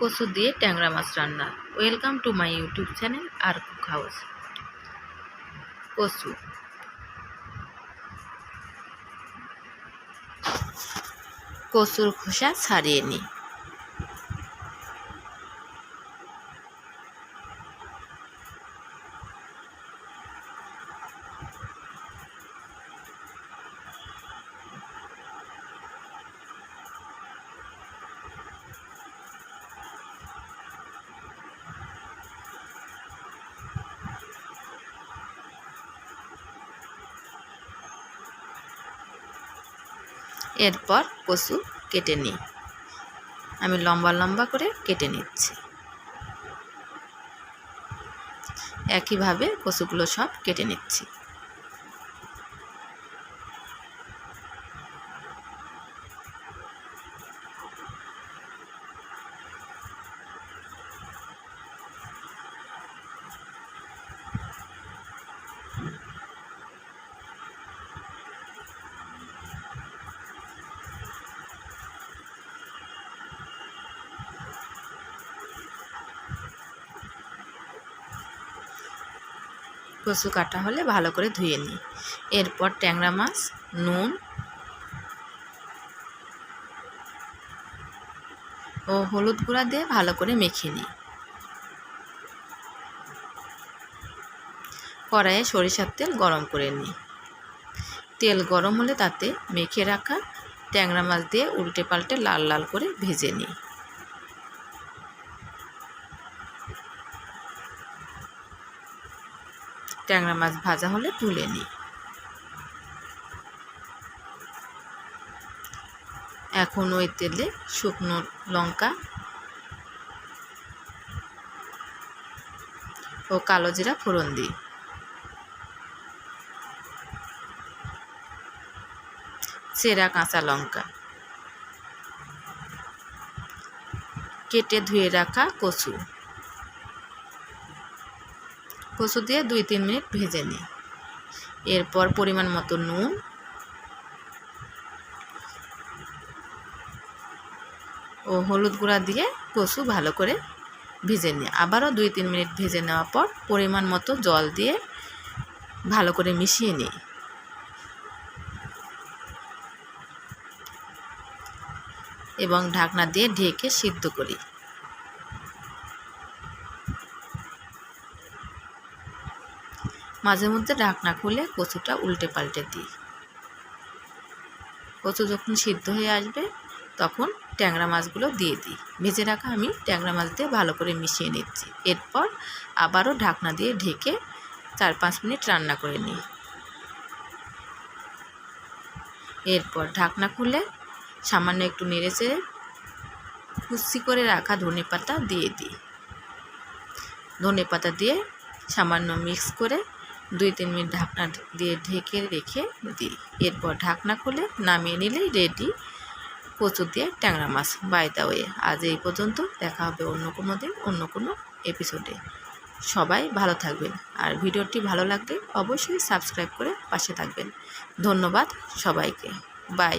কচু দিয়ে ট্যাংরা মাছ রান্না। Welcome to my YouTube channel R cook house কচু। কচুর খোসা ছাড়িয়ে নিই এরপর কচু কেটে নিই। আমি লম্বা লম্বা করে কেটে নিচ্ছি। একইভাবে কচুগুলো সব কেটে নিচ্ছি। কচু কাটা হলে ভালো করে ধুয়ে নিই। এরপর ট্যাংরা মাছ, নুন। ও হলুদ গুঁড়া দিয়ে ভালো করে মেখে নিই। কড়াইয়ে সরিষার তেল গরম করে নিই। তেল গরম হলে তাতে মেখে রাখা ট্যাংরা মাছ দিয়ে উল্টে পাল্টে লাল লাল করে ভেজে নিই। ট্যাংরা মাছ ভাজা হলে তুলে নিই। এখন ওই তেলে শুকনো লঙ্কা ও কালো জিরা ফোড়ন দিই। সেরা কাঁচা লঙ্কা। কেটে ধুয়ে রাখা কচু। কচু দিয়ে দুই তিন মিনিট ভেজে নিই। এরপর পরিমাণ মতো নুন। ও হলুদ গুঁড়া দিয়ে কচু ভালো করে ভেজে নিই। আবারও দুই তিন মিনিট ভেজে নেওয়ার পর পরিমাণ মতো জল দিয়ে ভালো করে মিশিয়ে নিই। এবং ঢাকনা দিয়ে ঢেকে সিদ্ধ করি। মাঝে মধ্যে ঢাকনা খুলে কচুটা উল্টে পাল্টে দিই। কচু যখন সিদ্ধ হয়ে আসবে, তখন ট্যাংরা মাছগুলো দিয়ে দিই। ভেজে রাখা আমি ট্যাংরা মাছ দিয়ে ভালো করে মিশিয়ে নিচ্ছি। এরপর আবারও ঢাকনা দিয়ে ঢেকে চার পাঁচ মিনিট রান্না করে নিই। এরপর ঢাকনা খুলে সামান্য একটু নেড়ে চেড়ে কুচি করে রাখা ধনে পাতা দিয়ে দিই। ধনে পাতা দিয়ে সামান্য মিক্স করে দুই তিন মিনিট ঢাকনা দিয়ে ঢেকে রেখে দিই। এরপর ঢাকনা খুলে নামিয়ে নিলেই রেডি কচু দিয়ে ট্যাংরা মাছ। বাইদা ওয়ে আজ এই পর্যন্ত দেখা হবে অন্য কোনো দিন, অন্য কোনো এপিসোডে সবাই ভালো থাকবেন। আর ভিডিওটি ভালো লাগলে অবশ্যই সাবস্ক্রাইব করে পাশে থাকবেন। ধন্যবাদ সবাইকে। বাই